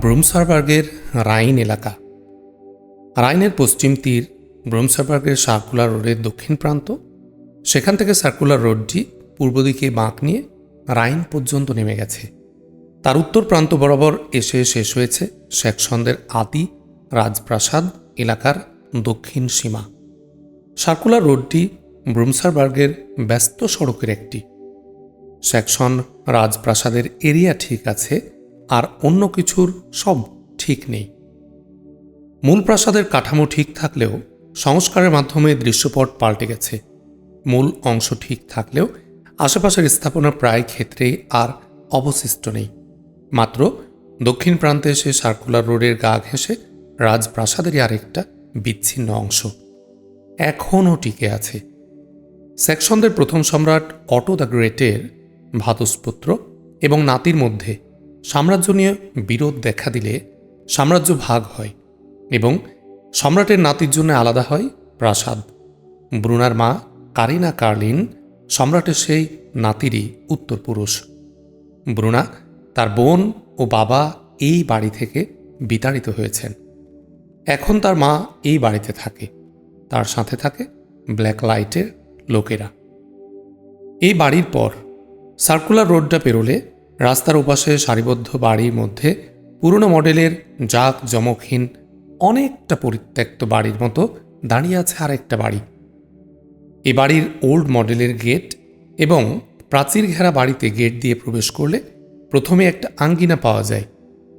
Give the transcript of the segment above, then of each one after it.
ব্রুমসারবার্গের রাইন এলাকা। রাইনের পশ্চিম তীর ব্রুমসারবার্গের সার্কুলার রোডের দক্ষিণ প্রান্ত। সেখান থেকে সার্কুলার রোডটি পূর্ব দিকে বাঁক নিয়ে রাইন পর্যন্ত নেমে গেছে। তার উত্তর প্রান্ত বরাবর এসে শেষ হয়েছে শেখসন্দের আদি রাজপ্রাসাদ এলাকার দক্ষিণ সীমা। সার্কুলার রোডটি ব্রুমসারবার্গের ব্যস্ত সড়কের একটি। সেকশন রাজপ্রাসাদের এরিয়া ঠিক আছে আর অন্য কিছুর সব ঠিক নেই। মূল প্রাসাদের কাঠামো ঠিক থাকলেও সংস্কারের মাধ্যমে দৃশ্যপট পাল্টে গেছে। মূল অংশ ঠিক থাকলেও আশেপাশের স্থাপনা প্রায় ক্ষেত্রেই আর অবশিষ্ট নেই। মাত্র দক্ষিণ প্রান্তে এসে সার্কুলার রোডের গা ঘেঁষে রাজপ্রাসাদেরই আরেকটা বিচ্ছিন্ন অংশ। এখনও টিকে আছে। সেকশনদের প্রথম সম্রাট অটো দ্য গ্রেটের ভাতস্পুত্র এবং নাতির মধ্যে সাম্রাজ্য নিয়ে বিরোধ দেখা দিলে সাম্রাজ্য ভাগ হয় এবং সম্রাটের নাতির জন্য আলাদা হয় প্রাসাদ। ব্রুনার মা কারিনা কার্লিন সম্রাটের সেই নাতিরই উত্তরপুরুষ। ব্রুনা তার বোন ও বাবা এই বাড়ি থেকে বিতাড়িত হয়েছেন। এখন তার মা এই বাড়িতে থাকে। তার সাথে থাকে ব্ল্যাক লাইটের লোকেরা। এই বাড়ির পর সার্কুলার রোডটা পেরোলে রাস্তার ওপাশে সারিবদ্ধ বাড়ির মধ্যে পুরনো মডেলের জাক জমকহীন অনেকটা পরিত্যক্ত বাড়ির মতো দাঁড়িয়ে আছে আরেকটা বাড়ি। এ বাড়ির ওল্ড মডেলের গেট এবং প্রাচীর ঘেরা বাড়িতে গেট দিয়ে প্রবেশ করলে প্রথমে একটা আঙ্গিনা পাওয়া যায়।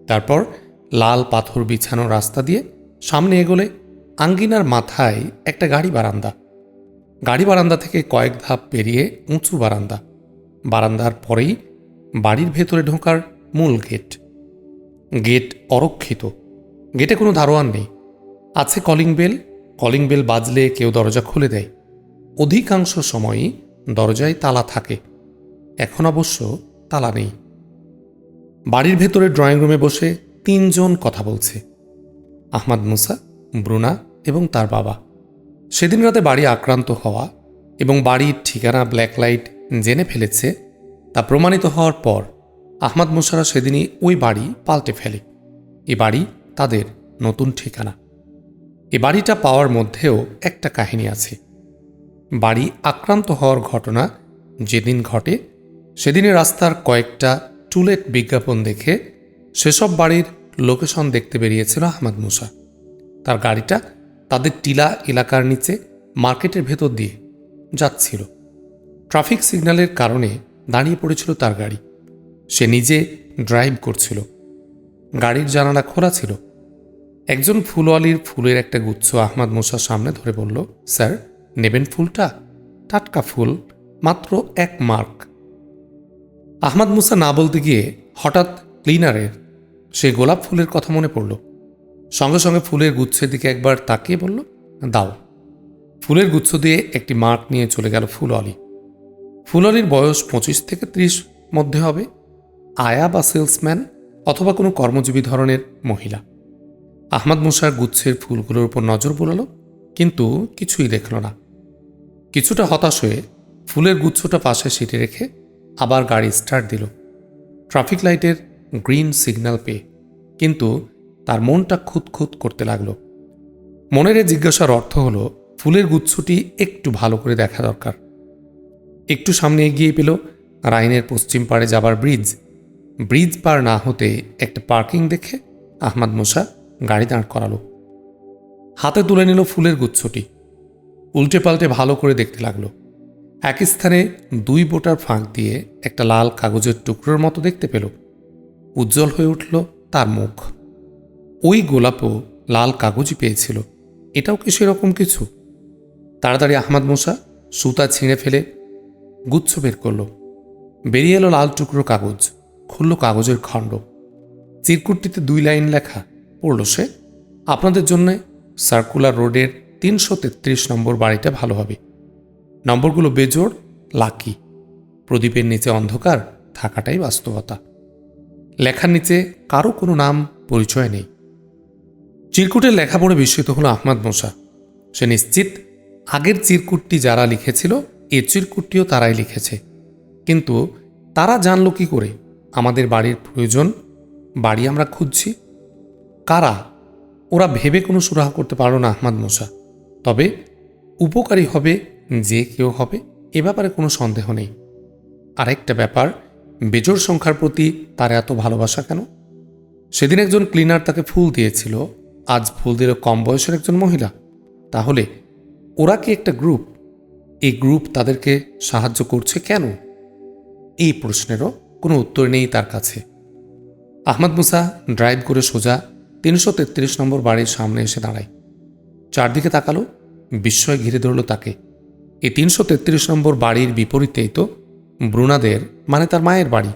তারপর লাল পাথর বিছানো রাস্তা দিয়ে সামনে এগোলে আঙ্গিনার মাথায় একটা গাড়ি বারান্দা। গাড়ি বারান্দা থেকে কয়েক ধাপ পেরিয়ে উঁচু বারান্দা। বারান্দার পরেই বাড়ির ভেতরে ঢোকার মূল গেট। গেট অরক্ষিত। গেটে কোনো দারোয়ান নেই। আছে কলিং বেল। কলিং বেল বাজলে কেউ দরজা খুলে দেয়। অধিকাংশ সময়ই দরজায় তালা থাকে। এখন অবশ্য তালা নেই। বাড়ির ভেতরে ড্রয়িং রুমে বসে তিনজন কথা বলছে। আহমাদ মুসা, ব্রুনা এবং তার বাবা। সেদিন রাতে বাড়ি আক্রান্ত হওয়া এবং বাড়ির ঠিকানা ব্ল্যাক লাইট জেনে ফেলেছে তা প্রমাণিত হওয়ার পর আহমাদ মুসারা সেদিনই ওই বাড়ি পাল্টে ফেলে। এ বাড়ি তাদের নতুন ঠিকানা। এ বাড়িটা পাওয়ার মধ্যেও একটা কাহিনী আছে। বাড়ি আক্রান্ত হওয়ার ঘটনা যেদিন ঘটে, সেদিনে রাস্তার কয়েকটা টুলেট বিজ্ঞাপন দেখে সেসব বাড়ির লোকেশন দেখতে বেরিয়েছিল আহমদ মুসা তার গাড়িটা তাদের টিলা এলাকার নিচে মার্কেটের ভেতর দিয়ে যাচ্ছিল। ট্রাফিক সিগন্যালের কারণে দাঁড়িয়ে পড়েছিল তার গাড়ি। সে নিজে ড্রাইভ করছিল। গাড়ির জানালা খোলা ছিল। একজন ফুলওয়ালির ফুলের একটা গুচ্ছ আহমদ মুসার সামনে ধরে বলল, স্যার, নেবেন ফুলটা? টাটকা ফুল, মাত্র এক মার্ক। আহমদ মুসা না বলতে গিয়ে হঠাৎ ক্লিনারের সে গোলাপ ফুলের কথা মনে পড়ল। সঙ্গে সঙ্গে ফুলের গুচ্ছের দিকে একবার তাকিয়ে বলল, দাও। ফুলের গুচ্ছ দিয়ে একটি মার্ক নিয়ে চলে গেল ফুলওয়ালি। ফুলওয়ালির বয়স পঁচিশ থেকে ত্রিশ মধ্যে হবে, আয়া বা সেলসম্যান অথবা কোনো কর্মজীবী ধরনের মহিলা। আহমদ মুসার গুচ্ছের ফুলগুলোর উপর নজর বোলালো, কিন্তু কিছুই দেখল না। কিছুটা হতাশ হয়ে ফুলের গুচ্ছটা পাশে সিটে রেখে আবার গাড়ি স্টার্ট দিল। ট্রাফিক লাইটের গ্রিন সিগন্যাল পেয়ে, কিন্তু তার মনটা খুঁতখুত করতে লাগল। মনের জিজ্ঞাসার অর্থ হলো, ফুলের গুচ্ছটি একটু ভালো করে দেখা দরকার। একটু সামনে এগিয়ে পেল রাইনের পশ্চিম পাড়ে যাবার ব্রিজ। ব্রিজ পার না হতে একটা পার্কিং দেখে আহমদ মুসা গাড়ি দাঁড় করালো। হাতে তুলে নিল ফুলের গুচ্ছটি। উল্টে পাল্টে ভালো করে দেখতে লাগল। এক স্থানে দুই বোটার ফাঁক দিয়ে একটা লাল কাগজের টুকরোর মতো দেখতে পেল। উজ্জ্বল হয়ে উঠল তার মুখ। ওই গোলাপও লাল কাগজই পেয়েছিল। এটাও কি সেরকম কিছু? তাড়াতাড়ি আহমদ মোসা সুতা ছিঁড়ে ফেলে গুচ্ছ বের করল। বেরিয়ে এলো লাল টুকরো কাগজ, খুলল কাগজের খণ্ড। চিরকুটটিতে দুই লাইন লেখা পড়ল সে, আপনাদের জন্য সার্কুলার রোডের তিনশো তেত্রিশ নম্বর বাড়িটা ভালো হবে। নম্বরগুলো বেজোড়, লাকি। প্রদীপের নিচে অন্ধকার, থাকাটাই বাস্তবতা। লেখার নিচে কারও কোনো নাম, পরিচয় নেই। চিরকুটের লেখা পড়ে বিস্মিত হলো আহমাদ মোসা সে নিশ্চিত আগের চিরকুটটি যারা লিখেছিল এ চিরকুটটিও তারাই লিখেছে। কিন্তু তারা জানল কি করে? আমাদের বাড়ির প্রয়োজন, বাড়ি আমরা খুঁজছি। কারা? ওরা ভেবে কোনো সুরাহা করতে পারো না আহমাদ মোসা। তবে উপকারী হবে যে কেউ হবে, এ ব্যাপারে কোনো সন্দেহ নেই। আরেকটা ব্যাপার বেজোর সংখ্যার প্রতি তার এত ভালোবাসা কেন? সেদিন একজন ক্লিনার তাকে ফুল দিয়েছিল, আজ ফুল দিল কম বয়সের একজন মহিলা। তাহলে ওরা কি একটা গ্রুপ এই গ্রুপ তাদেরকে সাহায্য করছে কেন? এই প্রশ্নেরও কোনো উত্তর নেই তার কাছে। আহমদ মুসা ড্রাইভ করে সোজা তিনশো তেত্রিশ নম্বর বাড়ির সামনে এসে দাঁড়ায়। চারদিকে তাকালো, বিস্ময় ঘিরে ধরল তাকে। এই তিনশো তেত্রিশ নম্বর বাড়ির বিপরীতেই তো ব্রুনাদের মানে তার মায়ের বাড়ি।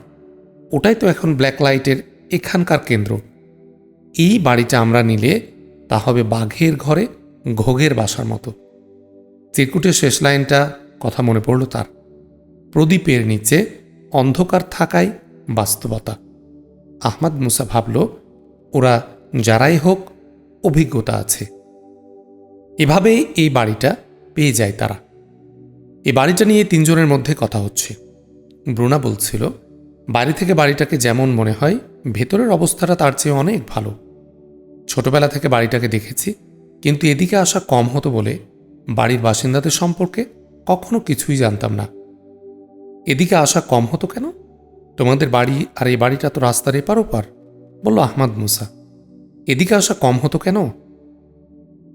ওটাই তো এখন ব্ল্যাক লাইটের এখানকার কেন্দ্র। এই বাড়িটা আমরা নিলে তা হবে বাঘের ঘরে ঘোগের বাসার মতো। চিরকুটের শেষ লাইনটা কথা মনে পড়ল তার। প্রদীপের নিচে অন্ধকার থাকাই বাস্তবতা। আহমাদ মুসা ভাবল, ওরা যারাই হোক, অভিজ্ঞতা আছে। এভাবেই এই বাড়িটা পেয়ে যায় তারা। এই বাড়িটা নিয়ে তিনজনের মধ্যে কথা হচ্ছে। ব্রুনা বলছিল, বাড়ি থেকে বাড়িটাকে যেমন মনে হয়, ভেতরের অবস্থাটা তার চেয়ে অনেক ভালো। ছোটবেলা থেকে বাড়িটাকে দেখেছি, কিন্তু এদিকে আসা কম হতো বলে বাড়ির বাসিন্দাদের সম্পর্কে কখনো কিছুই জানতাম না। এদিকে আসা কম হতো কেন? তোমাদের বাড়ি আর এই বাড়িটা তো রাস্তার এপার ওপার, বলল আহমাদ মুসা। এদিকে আসা কম হতো কেন?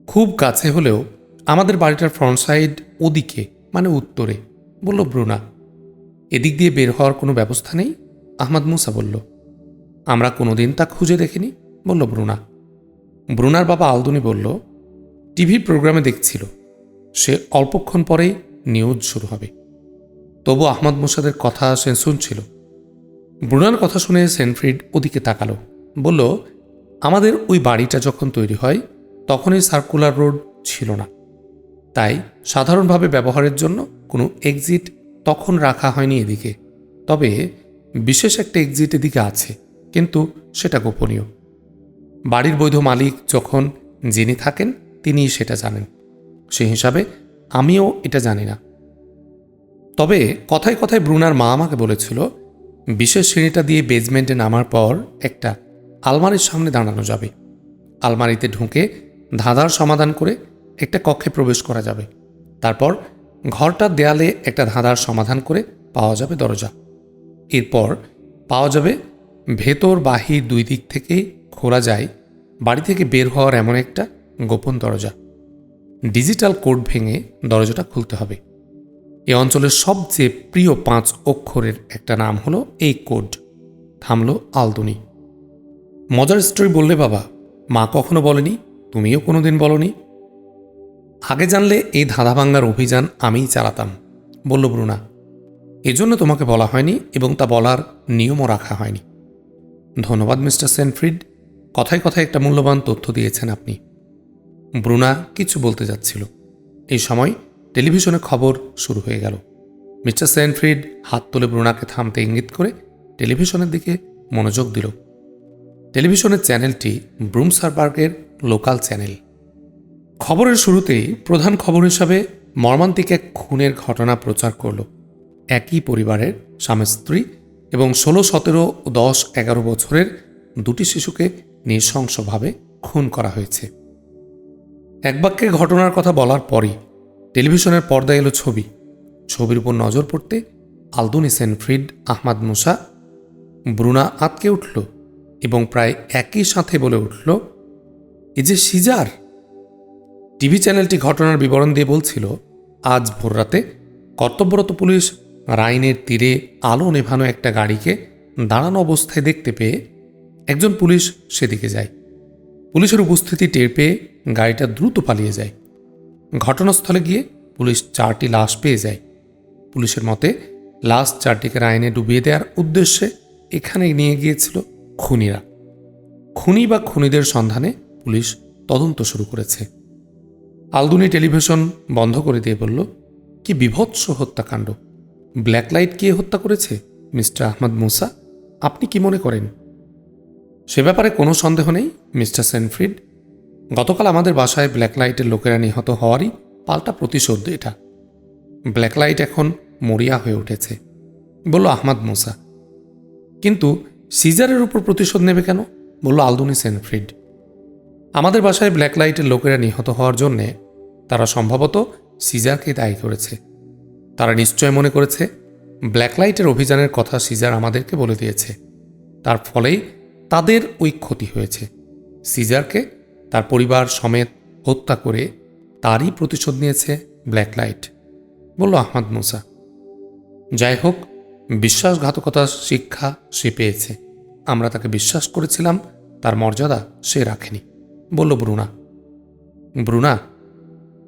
খুব কাছে হলেও আমাদের বাড়িটার ফ্রন্ট সাইড ওদিকে মানে উত্তরে, বলল ব্রুনা। এদিক দিয়ে বের হওয়ার কোনো ব্যবস্থা নেই? আহমাদ মুসা বলল। আমরা কোনোদিন তা খুঁজে দেখিনি, বলল ব্রুনা। ব্রুনার বাবা আলদুনি বলল, টিভি প্রোগ্রামে দেখছিল। সে অল্পক্ষণ পরেই নিউজ শুরু হবে। তবু আহমদ মুসাদের কথা সে শুনছিল। ব্রুনার কথা শুনে সেনফ্রিড ওদিকে তাকালো। বলল, আমাদের ওই বাড়িটা যখন তৈরি হয়, তখনই সার্কুলার রোড ছিল না। তাই সাধারণভাবে ব্যবহারের জন্য কোনো এক্সিট তখন রাখা হয়নি এদিকে। তবে বিশেষ একটা এক্সিট এদিকে আছে, কিন্তু সেটা গোপনীয়। বাড়ির বৈধ মালিক যখন যিনি থাকেন, তিনিই সেটা জানেন। সে হিসাবে আমিও এটা জানি না। তবে কথায় কথায় ব্রুনার মা আমাকে বলেছিল, বিশেষ শ্রেণীটা দিয়ে বেজমেন্টে নামার পর একটা আলমারির সামনে দাঁড়ানো যাবে। আলমারিতে ঢুকে ধাঁধার সমাধান করে একটা কক্ষে প্রবেশ করা যাবে। তারপর ঘরটার দেয়ালে একটা ধাঁধার সমাধান করে পাওয়া যাবে দরজা। এরপর পাওয়া যাবে ভেতর বাহির দুই দিক থেকেই খোলা যায়, বাড়ি থেকে বের হওয়ার এমন একটা গোপন দরজা। ডিজিটাল কোড ভেঙে দরজাটা খুলতে হবে। এ অঞ্চলের সবচেয়ে প্রিয় পাঁচ অক্ষরের একটা নাম হলো এই কোড। থামল আলদুনি। মজার স্টোরি বললে বাবা, মা কখনো বলেনি, তুমিও কোনোদিন বলনি। আগে জানলে এই ধাঁধা ভাঙ্গার অভিযান আমিই চালাতাম, বলল ব্রুনা। এজন্য তোমাকে বলা হয়নি এবং তা বলার নিয়মও রাখা হয়নি। ধন্যবাদ মিস্টার সেনফ্রিড। কথায় কথায় একটা মূল্যবান তথ্য দিয়েছেন আপনি। ব্রুনা কিছু বলতে যাচ্ছিল। এই সময় টেলিভিশনে খবর শুরু হয়ে গেল। মিস্টার সেনফ্রিড হাত তুলে ব্রুনাকে থামতে ইঙ্গিত করে টেলিভিশনের দিকে মনোযোগ দিল। টেলিভিশনের চ্যানেলটি ব্রুমসারবার্গের লোকাল চ্যানেল। খবরের শুরুতেই প্রধান খবর হিসাবে মর্মান্তিক এক খুনের ঘটনা প্রচার করল। একই পরিবারের স্বামী, স্ত্রী এবং ষোলো, সতেরো, দশ, এগারো বছরের দুটি শিশুকে নৃশংসভাবে খুন করা হয়েছে। এক বাক্যে ঘটনার কথা বলার পরই টেলিভিশনের পর্দায় এলো ছবি। ছবির উপর নজর পড়তে আলদুনি সেনফ্রিড আহমাদ মুসা, ব্রুনা আতকে উঠল এবং প্রায় একই সাথে বলে উঠল এ যে সিজার! টিভি চ্যানেলটি ঘটনার বিবরণ দিয়ে বলছিল, আজ ভোররাতে কর্তব্যরত পুলিশ রাইনের তীরে আলো নেভানো একটা গাড়িকে দাঁড়ানো অবস্থায় দেখতে পেয়ে একজন পুলিশ সেদিকে যায়। পুলিশের উপস্থিতি টের পেয়ে গাড়িটা দ্রুত পালিয়ে যায়। ঘটনাস্থলে গিয়ে পুলিশ চারটি লাশ পেয়ে যায়। পুলিশের মতে, লাশ চারটিকে রাইনে ডুবিয়ে দেওয়ার উদ্দেশ্যে এখানে নিয়ে গিয়েছিল খুনিরা। খুনি বা খুনিদের সন্ধানে পুলিশ তদন্ত শুরু করেছে। আলদুনি টেলিভিশন বন্ধ করে দিয়ে বলল, কি বিভৎস হত্যাকাণ্ড। ব্ল্যাক লাইট কে হত্যা করেছে? মিস্টার আহমদ মুসা, আপনি কি মনে করেন? সে ব্যাপারে কোনো সন্দেহ নেই, মিস্টার সেনফ্রিড। গতকাল আমাদের বাসায় ব্ল্যাক লাইটের লোকেরা নিহত হওয়ারই পাল্টা প্রতিশোধ এটা। ব্ল্যাক লাইট এখন মরিয়া হয়ে উঠেছে, বলল আহমদ মুসা। কিন্তু সিজারের উপর প্রতিশোধ নেবে কেন? বলল আলদুনি সেনফ্রিড। আমাদের বাসায় ব্ল্যাক লাইটের লোকেরা নিহত হওয়ার জন্যে তারা সম্ভবত সিজারকে দায়ী করেছে। তারা নিশ্চয় মনে করেছে ব্ল্যাক লাইটের অভিযানের কথা সিজার আমাদেরকে বলে দিয়েছে। তার ফলেই তাদের ওই ক্ষতি হয়েছে। সিজারকে তার পরিবার সমেত হত্যা করে তারই প্রতিশোধ নিয়েছে ব্ল্যাক লাইট বলল আহমদ মুসা। যাই হোক, বিশ্বাসঘাতকতার শিক্ষা সে পেয়েছে। আমরা তাকে বিশ্বাস করেছিলাম, তার মর্যাদা সে রাখেনি, বলল ব্রুনা। ব্রুনা,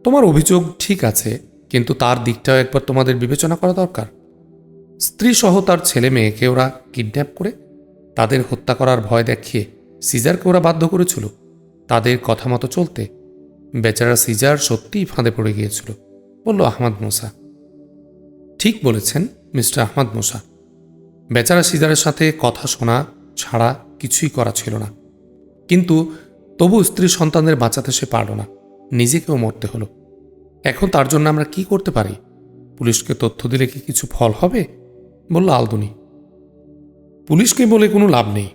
তোমার অভিযোগ ঠিক আছে, কিন্তু তার দিকটাও একবার তোমাদের বিবেচনা করা দরকার। স্ত্রী সহ তার ছেলে মেয়েকে ওরা কিডন্যাপ করে তাদের হত্যা করার ভয় দেখিয়ে সিজারকে ওরা বাধ্য করেছিল। তাদের কথা মতো চলতে বেচারা সিজার সত্যিই ফাঁদে পড়ে গিয়েছিল, বলল আহমদ মুসা। ঠিক বলেছেন, মিস্টার আহমদ মুসা। বেচারা সিজারের সাথে কথা শোনা ছাড়া কিছুই করা ছিল না। কিন্তু তবু স্ত্রী সন্তানদের বাঁচাতে সে পারল না, নিজেকেও মরতে হলো। এখন তার জন্য আমরা কি করতে পারি? পুলিশকে তথ্য দিলে কি কিছু ফল হবে? বলল আলদুনি। পুলিশকে বলে কোনো লাভ নেই।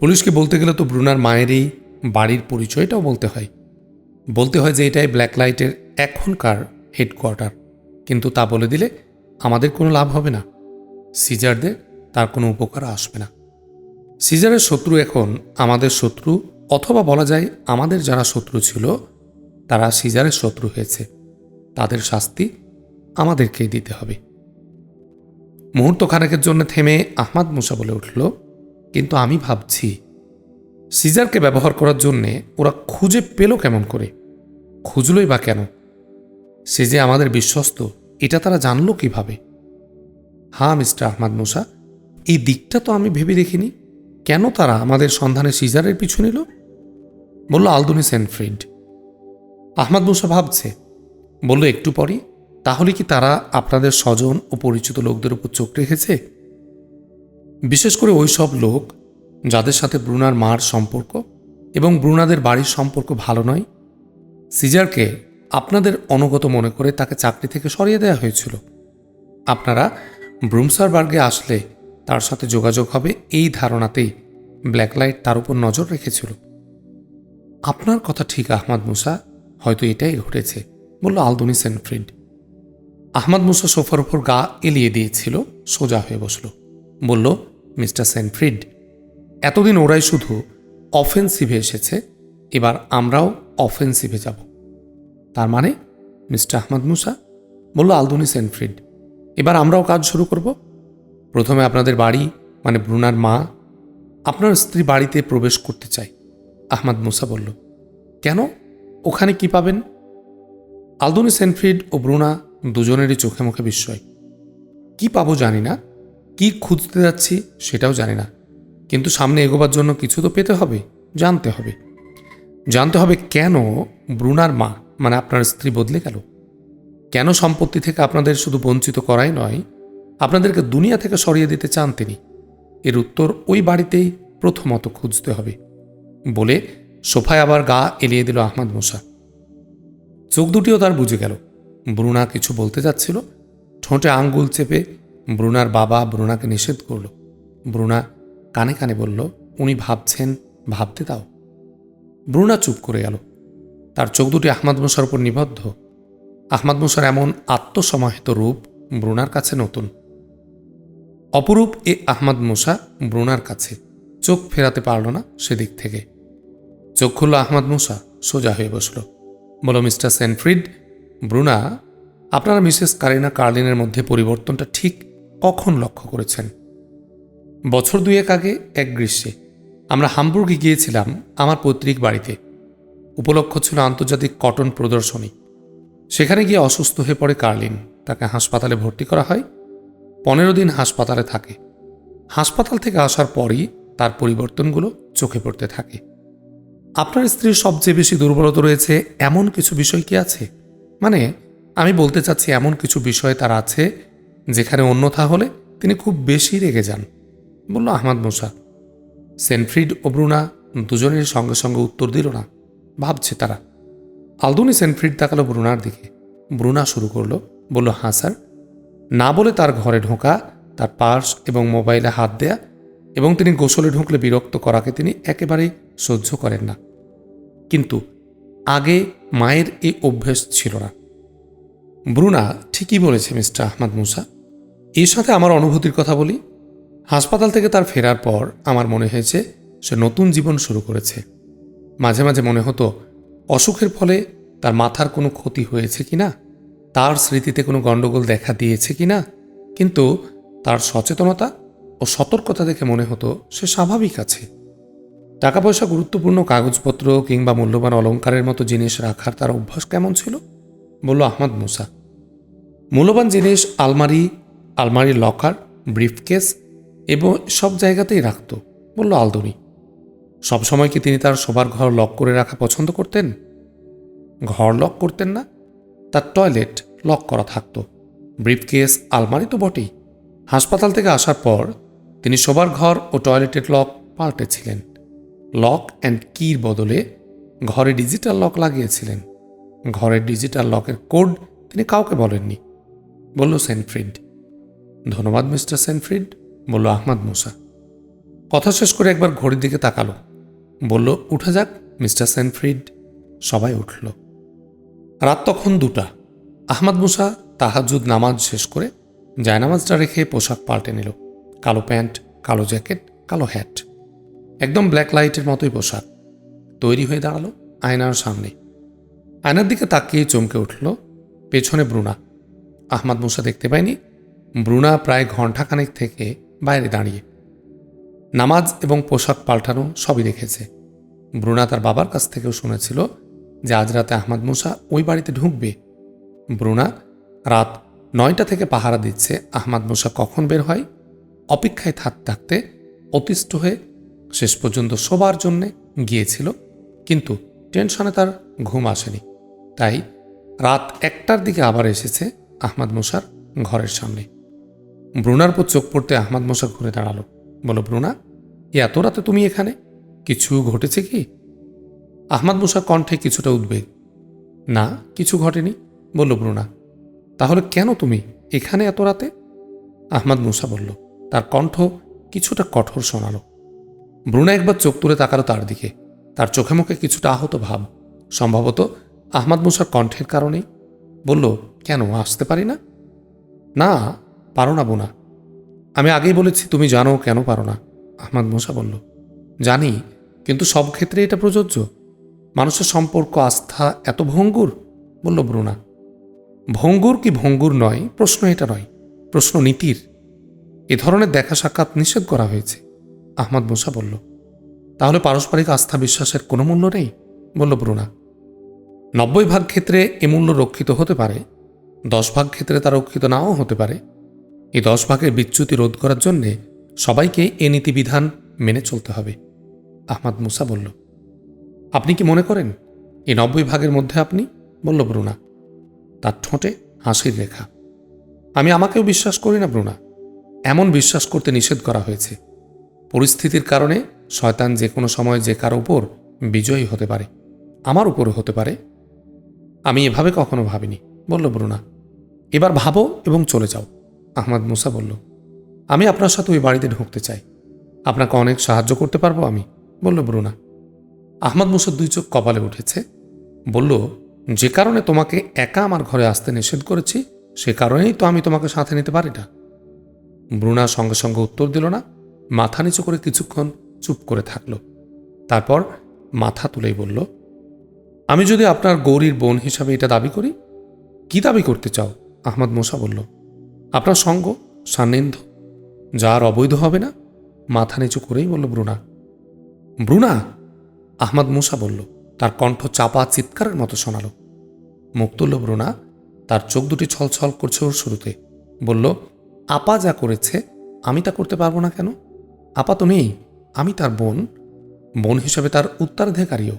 পুলিশকে বলতে গেলে তো ব্রুনার মায়েরই বাড়ির পরিচয়টাও বলতে হয়। বলতে হয় যে এটাই ব্ল্যাক লাইটের এখনকার হেডকোয়ার্টার কিন্তু তা বলে দিলে আমাদের কোনো লাভ হবে না। সিজারদের তার কোনো উপকার আসবে না। সিজারের শত্রু এখন আমাদের শত্রু অথবা বলা যায় আমাদের যারা শত্রু ছিল, তারা সিজারের শত্রু হয়েছে। তাদের শাস্তি আমাদেরকেই দিতে হবে। মুহূর্ত খানেকের জন্য থেমে আহমাদ মুসা বলে উঠল, কিন্তু আমি ভাবছি, সিজারকে ব্যবহার করার জন্যে ওরা খুঁজে পেল কেমন করে? খুঁজলই বা কেন? সে যে আমাদের বিশ্বস্ত, এটা তারা জানলো কীভাবে? হ্যাঁ মিস্টার আহমাদ মুসা, এই দিকটা তো আমি ভেবে দেখিনি। কেন তারা আমাদের সন্ধানে সিজারের পিছু নিল? বলল, আলদুনি সেনফ্রিড আহমাদ মুসা ভাবছে, বলল, একটু পরই তাহলে কি তারা আপনাদের স্বজন ও পরিচিত লোকদের উপর চোখ রেখেছে? বিশেষ করে ওই সব লোক যাদের সাথে ব্রুনার মার সম্পর্ক এবং ব্রুনাদের বাড়ির সম্পর্ক ভালো নয়। সিজারকে আপনাদের অনুগত মনে করে তাকে চাকরি থেকে সরিয়ে দেওয়া হয়েছিল। আপনারা ব্রুমসারবার্গে আসলে তার সাথে যোগাযোগ হবে এই ধারণাতেই ব্ল্যাকলাইট তার উপর নজর রেখেছিল। আপনার কথা ঠিক, আহমাদ মুসা, হয়তো এটাই ঘটেছে, বলল আলদুনি সেনফ্রিড আহমদ মুসা সোফার উপর গা এলিয়ে দিয়েছিল, সোজা হয়ে বসল। বলল, মিস্টার সেনফ্রিড এতদিন ওরাই শুধু অফেন্সিভে এসেছে, এবার আমরাও অফেন্সিভে যাব। তার মানে মিস্টার আহমদ মুসা? বলল, আলদুনি সেনফ্রিড এবার আমরাও কাজ শুরু করব। প্রথমে আপনাদের বাড়ি মানে ব্রুনার মা, আপনার স্ত্রী বাড়িতে প্রবেশ করতে চাই আহমদ মুসা বলল, কেন? ওখানে কি পাবেন? আলদুনি সেনফ্রিড ও ব্রুনা দুজনেরই চোখে মুখে বিস্ময়। কি পাবো জানি না, কি খুঁজতে যাচ্ছি সেটাও জানি না। কিন্তু সামনে এগোবার জন্য কিছু তো পেতে হবে, জানতে হবে। জানতে হবে কেন ব্রুনার মা মানে আপনার স্ত্রী বদলে গেল? কেন সম্পত্তি থেকে আপনাদের শুধু বঞ্চিত করাই নয়, আপনাদেরকে দুনিয়া থেকে সরিয়ে দিতে চান তিনি? এর উত্তর ওই বাড়িতেই প্রথমত খুঁজতে হবে, বলে সোফায় আবার গা এলিয়ে দিল আহমদ মুসা। চোখ দুটিও তার বুঝে গেল। ব্রুনা কিছু বলতে যাচ্ছিল। ঠোঁটে আঙ্গুল চেপে ব্রুনার বাবা ব্রুনাকে নিষেধ করল। ব্রুনা কানে কানে বলল, উনি ভাবছেন, ভাবতে দাও। ব্রুনা চুপ করে গেল। তার চোখ দুটি আহমাদ মুসার উপর নিবদ্ধ। আহমাদ মুসার এমন আত্মসমাহিত রূপ ব্রুনার কাছে নতুন। অপরূপ এ আহমাদ মুসা ব্রুনার কাছে। চোখ ফেরাতে পারল না সেদিক থেকে। চোখ খুলল আহমাদ মুসা, সোজা হয়ে বসল। বলো মিস্টার সেনফ্রিড ব্রুনা, আপনারা মিসেস কারিনা কার্লিনের মধ্যে পরিবর্তনটা ঠিক কখন লক্ষ্য করেছেন? বছর দুয়েক আগে এক গ্রীষ্মে আমরা হামবুর্গে গিয়েছিলাম আমার পৈতৃক বাড়িতে। উপলক্ষ ছিল আন্তর্জাতিক কটন প্রদর্শনী। সেখানে গিয়ে অসুস্থ হয়ে পড়ে কার্লিন। তাকে হাসপাতালে ভর্তি করা হয়। পনেরো দিন হাসপাতালে থাকে। হাসপাতাল থেকে আসার পরই তার পরিবর্তনগুলো চোখে পড়তে থাকে। আপনার স্ত্রীর সবচেয়ে বেশি দুর্বলতা রয়েছে এমন কিছু বিষয় কি আছে? মানে আমি বলতে চাচ্ছি এমন কিছু বিষয় তার আছে যেখানে অন্যথা হলে তিনি খুব বেশি রেগে যান। বলল, আহমদ মুসা সেনফ্রিড ও ব্রুনা দুজনের সঙ্গে সঙ্গে উত্তর দিল না, ভাবছে তারা। আলদুনি সেনফ্রিড তাকালো ব্রুনার দিকে। ব্রুনা শুরু করল, বলল হাঁ স্যার। না বলে তার ঘরে ঢোকা, তার পার্স এবং মোবাইলে হাত দেয়া এবং তিনি গোসলে ঢুকলে বিরক্ত করাকে তিনি একেবারেই সহ্য করেন না। কিন্তু আগে মায়ের এই অভ্যেস ছিল না। ব্রুনা ঠিকই বলেছে, মিস্টার আহমদ মুসা। এর সাথে আমার অনুভূতির কথা বলি। হাসপাতাল থেকে তার ফেরার পর আমার মনে হয়েছে সে নতুন জীবন শুরু করেছে। মাঝে মাঝে মনে হতো, অসুখের ফলে তার মাথার কোনো ক্ষতি হয়েছে কি না তার স্মৃতিতে কোনো গণ্ডগোল দেখা দিয়েছে কি না কিন্তু তার সচেতনতা ও সতর্কতা দেখে মনে হতো সে স্বাভাবিক আছে। টাকা পয়সা গুরুত্বপূর্ণ কাগজপত্র কিংবা মূল্যবান অলংকারের মতো জিনিস রাখার তার অভ্যাস কেমন ছিল? বলল আহমদ মুসা। মূল্যবান জিনিস আলমারি, আলমারির লকার, ব্রিফকেস এবং সব জায়গাতেই রাখত, বলল আলদনি। সবসময় কি তিনি তার শোবার ঘর লক করে রাখা পছন্দ করতেন? ঘর লক করতেন না, তার টয়লেট লক করা থাকতো। ব্রিফকেস, আলমারি তো বটেই। হাসপাতাল থেকে আসার পর তিনি শোবার ঘর ও টয়লেটের লক পাল্টেছিলেন। লক অ্যান্ড কির বদলে ঘরে ডিজিটাল লক লাগিয়েছিলেন। ঘরের ডিজিটাল লকের কোড তিনি কাউকে বলেননি। বলল সেনফ্রিড। ধন্যবাদ, মিস্টার সেনফ্রিড, বলল আহমদ মুসা। কথা শেষ করে একবার ঘড়ির দিকে তাকালো। বলল, উঠা যাক, মিস্টার সেনফ্রিড। সবাই উঠল। রাত তখন দুটা। আহমদ মুসা তাহাজুদ নামাজ শেষ করে জায়নামাজটা রেখে পোশাক পাল্টে নিল। কালো প্যান্ট, কালো জ্যাকেট, কালো হ্যাট। একদম ব্ল্যাক লাইটের মতোই পোশাক। তৈরি হয়ে দাঁড়াল আয়নার সামনে। আয়নার দিকে তাকিয়ে চমকে উঠল পেছনে ব্রুনা। আহমদ মুসা দেখতে পায়নি ব্রুনা প্রায় ঘণ্টাখানেক থেকে বাইরে দাঁড়িয়ে। নামাজ এবং পোশাক পাল্টানো সবই দেখেছে। ব্রুনা তার বাবার কাছ থেকেও শুনেছিল যে আজ রাতে আহমদ মুসা ওই বাড়িতে ঢুকবে। ব্রুনা রাত নয়টা থেকে পাহারা দিচ্ছে আহমদ মুসা কখন বের হয়? অপেক্ষায় থাকতে থাকতে অতিষ্ঠ হয়ে শেষ পর্যন্ত শোবার জন্যে গিয়েছিল, কিন্তু টেনশনে তার ঘুম আসেনি। তাই রাত একটার দিকে আবার এসেছে আহমদ মুসার ঘরের সামনে। ব্রুনার উপর চোখ পড়তে আহমদ মুসা ঘুরে দাঁড়াল। বলো ব্রুনা এত রাতে তুমি এখানে? কিছু ঘটেছে কি? আহমদ মুসা কণ্ঠে কিছুটা উদ্বেগ। না, কিছু ঘটেনি। বলল, ব্রুনা, তাহলে কেন তুমি এখানে এত রাতে? আহমদ মুসা বলল, তার কণ্ঠ কিছুটা কঠোর শোনালো। ব্রুনা একবার চোখ তুলে তাকালো তার দিকে। তার চোখে মুখে কিছুটা আহত ভাব। সম্ভবত আহমদ মুসার কণ্ঠের কারণেই বলল, কেন, আসতে পারি না? না, পারো না বোনা। আমি আগেই বলেছি, তুমি জানো কেন পারো না, আহমদ মুসা বলল। জানি, কিন্তু সব ক্ষেত্রে এটা প্রযোজ্য। মানুষের সম্পর্ক, আস্থা এত ভঙ্গুর? বলল ব্রুনা। ভঙ্গুর কি ভঙ্গুর নয়, প্রশ্ন এটা নয়। প্রশ্ন নীতির। এ ধরনের দেখা সাক্ষাৎ নিষেধ করা হয়েছে। আহমদ মুসা বলল, তাহলে পারস্পরিক আস্থা বিশ্বাসের কোনো মূল্য নেই? বলল ব্রুনা, নব্বই ভাগ ক্ষেত্রে এ মূল্য রক্ষিত হতে পারে, দশ ভাগ ক্ষেত্রে তা রক্ষিত নাও হতে পারে। এই দশ ভাগের বিচ্যুতি রোধ করার জন্যে সবাইকে এ নীতিবিধান মেনে চলতে হবে। আহমদ মুসা বলল, আপনি কি মনে করেন এই নব্বই ভাগের মধ্যে আপনি? বলল ব্রুনা, তার ঠোঁটে হাসির রেখা। আমি আমাকেও বিশ্বাস করি না ব্রুনা, এমন বিশ্বাস করতে নিষেধ করা হয়েছে। পরিস্থিতির কারণে শয়তান যে কোনো সময় যে কারও উপর বিজয়ী হতে পারে, আমার উপরে হতে পারে। আমি এভাবে কখনো ভাবিনি। বলল, ব্রুনা, এবার ভাবো এবং চলে যাও। আহমদ মুসা বলল, আমি আপনার সাথে ওই বাড়িতে ঢুকতে চাই। আপনাকে অনেক সাহায্য করতে পারব আমি। বলল, ব্রুনা, আহমদ মুসার দুই চোখ কপালে উঠেছে। বলল, যে কারণে তোমাকে একা আমার ঘরে আসতে নিষেধ করেছি, সে কারণেই তো আমি তোমাকে সাথে নিতে পারি না। ব্রুনা সঙ্গে সঙ্গে উত্তর দিল, না মাথা নিচু করে কিছুক্ষণ চুপ করে থাকল। তারপর মাথা তুলেই বলল, আমি যদি আপনার গৌরীর বোন হিসাবে এটা দাবি করি, কি দাবি করতে চাও? আহমদ মোসা বলল, আপনার সঙ্গ, সান্নিধ্য, যার অবৈধ হবে না? মাথা নিচু করেই বলল, ব্রুনা। ব্রুনা? আহমদ মুসা বলল, তার কণ্ঠ চাপা চিৎকারের মতো শোনালো। মুখ তুলল ব্রুনা, তার চোখ দুটি ছলছল করছে ওর শুরুতে। বলল, আপা যা করেছে, আমি তা করতে পারব না কেন? আপা তো নেই, আমি তার বোন বোন হিসেবে তার উত্তরাধিকারীও,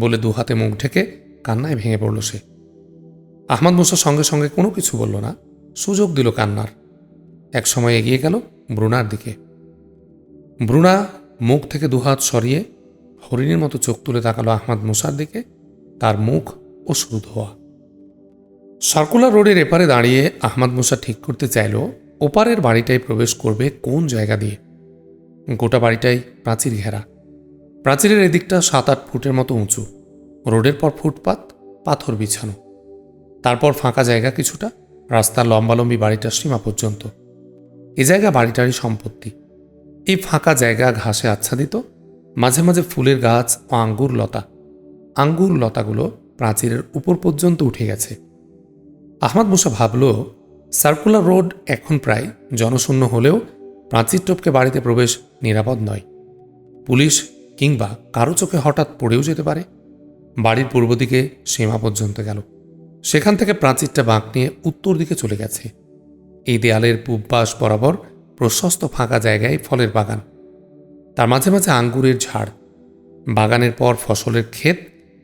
বলে দু হাতে মুখ ঢেকে কান্নায় ভেঙে পড়ল সে। আহমদ মুসা সঙ্গে সঙ্গে কোনো কিছু বলল না, সুযোগ দিল কান্নার। এক সময় এগিয়ে গেল ব্রুনার দিকে। ব্রুনা মুখ থেকে দুহাত সরিয়ে হরিণের মতো চোখ তুলে তাকালো আহমদ মুসার দিকে, তার মুখ অশ্রু ধোয়া সার্কুলার রোডের এপারে দাঁড়িয়ে আহমদ মুসা ঠিক করতে চাইল, ওপারের বাড়িটায় প্রবেশ করবে কোন জায়গা দিয়ে? গোটা বাড়িটাই প্রাচীর ঘেরা। প্রাচীরের এদিকটা সাত আট ফুটের মতো উঁচু। রোডের পর ফুটপাত, পাথর বিছানো। তারপর ফাঁকা জায়গা কিছুটা, রাস্তার লম্বালম্বি বাড়িটার সীমা পর্যন্ত। এ জায়গা বাড়িটারই সম্পত্তি। এই ফাঁকা জায়গা ঘাসে আচ্ছাদিত, মাঝে মাঝে ফুলের গাছ ও আঙ্গুর লতা। আঙ্গুর লতাগুলো প্রাচীরের উপর পর্যন্ত উঠে গেছে। আহমদ মুসা ভাবল, সার্কুলার রোড এখন প্রায় জনশূন্য হলেও প্রাচীর টপকে বাড়িতে প্রবেশ নিরাপদ নয়। পুলিশ কিংবা কারও চোখে হঠাৎ পড়েও যেতে পারে। বাড়ির পূর্ব দিকে সীমা পর্যন্ত গেল। সেখান থেকে প্রাচীরটা বাঁক নিয়ে উত্তর দিকে চলে গেছে। এই দেয়ালের পূব পাশ বরাবর প্রশস্ত ফাঁকা জায়গায় ফলের বাগান। তার মাঝে মাঝে আঙ্গুরের ঝাড়। বাগানের পর ফসলের ক্ষেত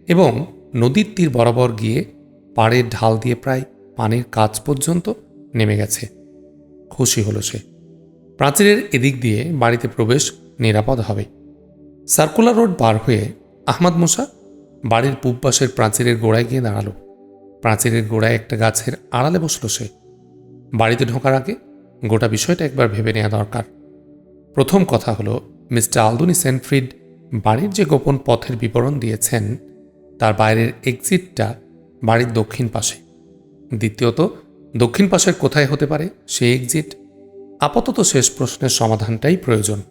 এবং নদীর তীর বরাবর গিয়ে পাড়ের ঢাল দিয়ে প্রায় পানির কাজ পর্যন্ত নেমে গেছে। খুশি হলো সে। প্রাচীরের এদিক দিয়ে বাড়িতে প্রবেশ নিরাপদ হবে। সার্কুলার রোড পার হয়ে আহমদ মুসা বাড়ির পূব পাশের প্রাচীরের গোড়ায় গিয়ে দাঁড়াল। প্রাচীরের গোড়ায় একটা গাছের আড়ালে বসল সে। বাড়িতে ঢোকার আগে গোটা বিষয়টা একবার ভেবে নেওয়া দরকার। প্রথম কথা হলো, মিস্টার আলদুনি সেনফ্রিড বাড়ির যে গোপন পথের বিবরণ দিয়েছেন, তার বাইরের এক্সিটটা বাড়ির দক্ষিণ পাশে। দ্বিতীয়ত, দক্ষিণ পাশের কোথায় হতে পারে সেই এক্সিট আপাতত শেষ প্রশ্নের সমাধানটাই প্রয়োজন।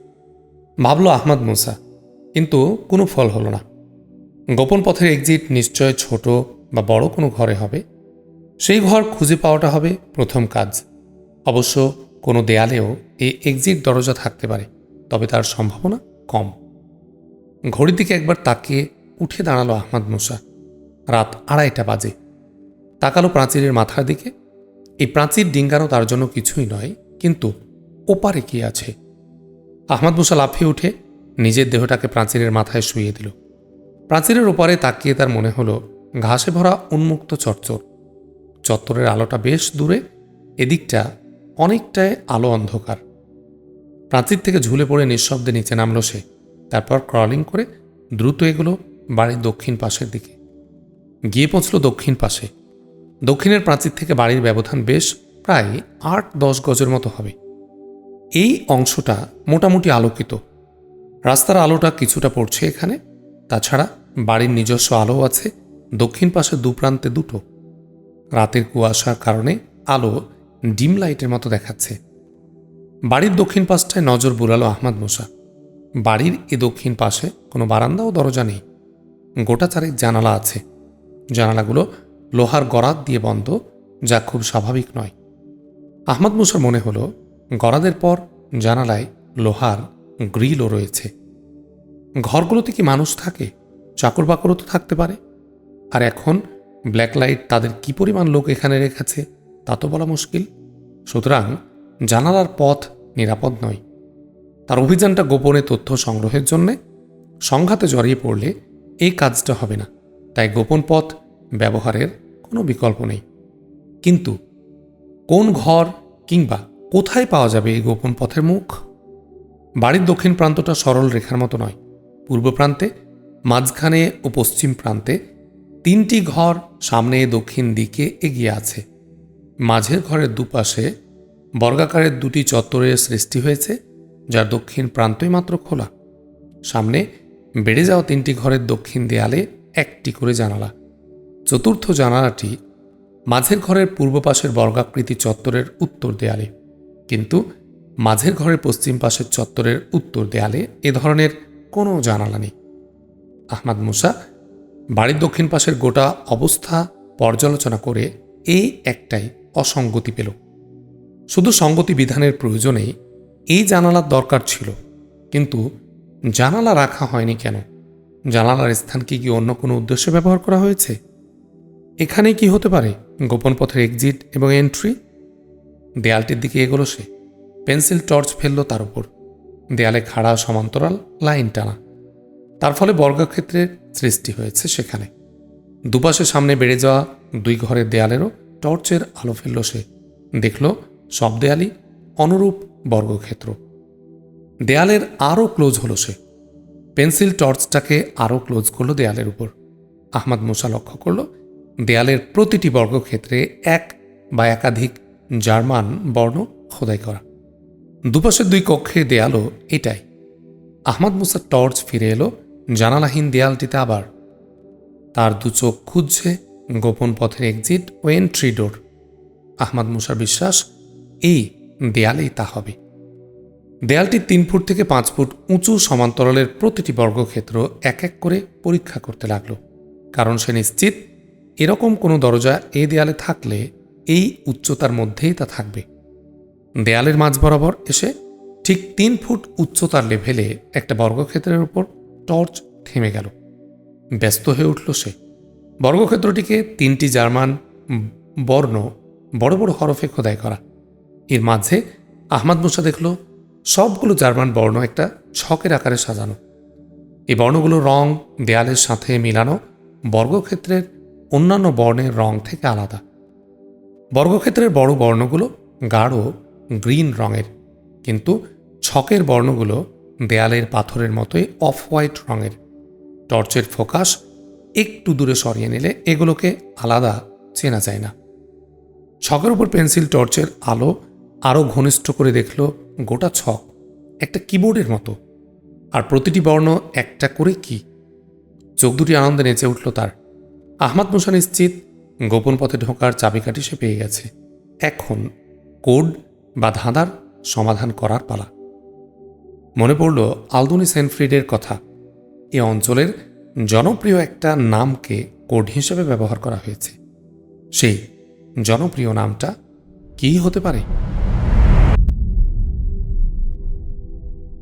ভাবল আহমদ মুসা, কিন্তু কোনো ফল হলো না। গোপন পথের এক্সিট নিশ্চয় ছোট বা বড় কোনো ঘরে হবে। সেই ঘর খুঁজে পাওয়াটা হবে প্রথম কাজ। অবশ্য কোনো দেয়ালেও এই এক্সিট দরজা থাকতে পারে, তবে তার সম্ভাবনা কম। ঘড়ির দিকে একবার তাকিয়ে উঠে দাঁড়াল আহমদ মুসা। রাত আড়াইটা বাজে। তাকালো প্রাচীরের মাথার দিকে। এই প্রাচীর ডিঙ্গানো তার জন্য কিছুই নয় কিন্তু ওপারে কি আছে? আহমদ মুসা লাফিয়ে উঠে নিজের দেহটাকে প্রাচীরের মাথায় শুইয়ে দিল। প্রাচীরের ওপারে তাকিয়ে তার মনে হলো, ঘাসে ভরা উন্মুক্ত চচ্চর। চত্বরের আলোটা বেশ দূরে, এদিকটা অনেকটাই আলো অন্ধকার। প্রাচীর থেকে ঝুলে পড়ে নিঃশব্দে নিচে নামলো সে, তারপর ক্রলিং করে দ্রুত এগুলো বাড়ির দক্ষিণ পাশের দিকে। গিয়ে পৌঁছল দক্ষিণ পাশে। দক্ষিণের প্রাচীর থেকে বাড়ির ব্যবধান বেশ প্রায় আট দশ গজের মতো হবে। এই অংশটা মোটামুটি আলোকিত। রাস্তার আলোটা কিছুটা পড়ছে এখানে। তাছাড়া বাড়ির নিজস্ব আলো আছে, দক্ষিণ পাশে দুপ্রান্তে দুটো। রাতের কুয়াশার কারণে আলো ডিম লাইটের মতো দেখাচ্ছে। বাড়ির দক্ষিণ পাশটায় নজর বুলালো আহমদ মুসা। বাড়ির এ দক্ষিণ পাশে কোনো বারান্দা ও দরজা নেই। গোটা চারেক জানালা আছে। জানালাগুলো লোহার গরাদ দিয়ে বন্ধ, যা খুব স্বাভাবিক নয়। আহমদ মুসার মনে হলো, গরাদের পর জানালায় লোহার গ্রিলও রয়েছে। ঘরগুলোতে কি মানুষ থাকে? চাকর বাকরও তো থাকতে পারে। আর এখন ব্ল্যাক লাইট তাদের কি পরিমাণ লোক এখানে রেখেছে, তা তো বলা মুশকিল। সুতরাং জানালার পথ নিরাপদ নয়। তার অভিযানটা গোপনে তথ্য সংগ্রহের জন্যে সংঘাতে জড়িয়ে পড়লে এই কাজটা হবে না। তাই গোপন পথ ব্যবহারের কোনো বিকল্প নেই। কিন্তু কোন ঘর কিংবা কোথায় পাওয়া যাবে এই গোপন পথের মুখ? বাড়ির দক্ষিণ প্রান্তটা সরল রেখার মতো নয়। পূর্ব প্রান্তে, মাঝখানে ও পশ্চিম প্রান্তে তিনটি ঘর সামনে দক্ষিণ দিকে এগিয়ে আছে। মাঝের ঘরের দুপাশে বর্গাকারের দুটি চত্বরের সৃষ্টি হয়েছে, যার দক্ষিণ প্রান্তই মাত্র খোলা। সামনে বেড়ে যাওয়া তিনটি ঘরের দক্ষিণ দেয়ালে একটি করে জানালা। চতুর্থ জানালাটি মাঝের ঘরের পূর্ব পাশের বর্গাকৃতি চত্বরের উত্তর দেয়ালে। কিন্তু মাঝের ঘরের পশ্চিম পাশের চত্বরের উত্তর দেয়ালে এ ধরনের কোনো জানালা নেই। আহমাদ মুসা বাড়ির দক্ষিণ পাশের গোটা অবস্থা পর্যালোচনা করে এই একটাই অসঙ্গতি পেল। শুধু সঙ্গতি বিধানের প্রয়োজনেই এই জানালার দরকার ছিল। কিন্তু জানালা রাখা হয়নি কেন? জানালার স্থান কি কি অন্য কোনো উদ্দেশ্যে ব্যবহার করা হয়েছে? এখানে কি হতে পারে? গোপন পথের এক্সিট এবং এন্ট্রি দেয়ালটির দিকে এগোলো সে। পেন্সিল টর্চ ফেলল তার উপর। দেয়ালে খাড়া সমান্তরাল লাইন টানা। তার ফলে বর্গক্ষেত্রের সৃষ্টি হয়েছে সেখানে। দুপাশে সামনে বেড়ে যাওয়া দুই ঘরের দেয়ালেরও টর্চের আলো ফেলল সে। দেখল সব দেয়ালই অনুরূপ বর্গক্ষেত্র। দেয়ালের আরও ক্লোজ হলো সে। পেন্সিল টর্চটাকে আরও ক্লোজ করল দেয়ালের উপর। আহমদ মুসা লক্ষ্য করল দেয়ালের প্রতিটি বর্গক্ষেত্রে এক বা একাধিক জার্মান বর্ণ খোদাই করা। দুপাশের দুই কক্ষে দেয়ালও এটাই। আহমদ মুসার টর্চ ফিরে এলো, জানালাহীন দেয়ালটিতে আবার। তার দু চোখ খুঁজছে গোপন পথের এক্সিট ও এন্ট্রি ডোর। আহমদ মুসার বিশ্বাস, এই দেয়ালেই তা হবে। দেয়ালটি তিন ফুট থেকে পাঁচ ফুট উঁচু সমান্তরালের প্রতিটি বর্গক্ষেত্র এক এক করে পরীক্ষা করতে লাগল, কারণ সে নিশ্চিত এরকম কোনো দরজা এ দেয়ালে থাকলে এই উচ্চতার মধ্যেই তা থাকবে। দেয়ালের মাঝ বরাবর এসে ঠিক তিন ফুট উচ্চতার লেভেলে একটা বর্গক্ষেত্রের উপর টর্চ থেমে গেল। ব্যস্ত হয়ে উঠল সে। বর্গক্ষেত্রটিকে তিনটি জার্মান বর্ণ বড় বড় হরফে খোদাই করা। এর মাঝে আহমাদ মুসা দেখল সবগুলো জার্মান বর্ণ একটা ছকের আকারে সাজানো। এই বর্ণগুলো রং, দেয়ালের সাথে মিলানো বর্গক্ষেত্রের অন্যান্য বর্ণের রং থেকে আলাদা। বর্গক্ষেত্রের বড় বর্ণগুলো গাঢ় গ্রিন রঙের, কিন্তু ছকের বর্ণগুলো দেয়ালের পাথরের মতোই অফ হোয়াইট রঙের। টর্চের ফোকাস একটু দূরে সরিয়ে নিলে এগুলোকে আলাদা চেনা যায় না। ছকের উপর পেন্সিল টর্চের আলো আরও ঘনিষ্ঠ করে দেখল গোটা ছক, একটা কিবোর্ডের মতো। আর প্রতিটি বর্ণ একটা করে কি? চোখ দুটি আনন্দে নেচে উঠল তার। আহমাদ মুসা নিশ্চিত গোপন পথে ঢোকার চাবিকাঠি সে পেয়ে গেছে। এখন কোড বা ধাঁধার সমাধান করার পালা। মনে পড়ল আলদুনি সেনফ্রিডের কথা। এ অঞ্চলের জনপ্রিয় একটা নামকে কোড হিসেবে ব্যবহার করা হয়েছে। সেই জনপ্রিয় নামটা কী হতে পারে?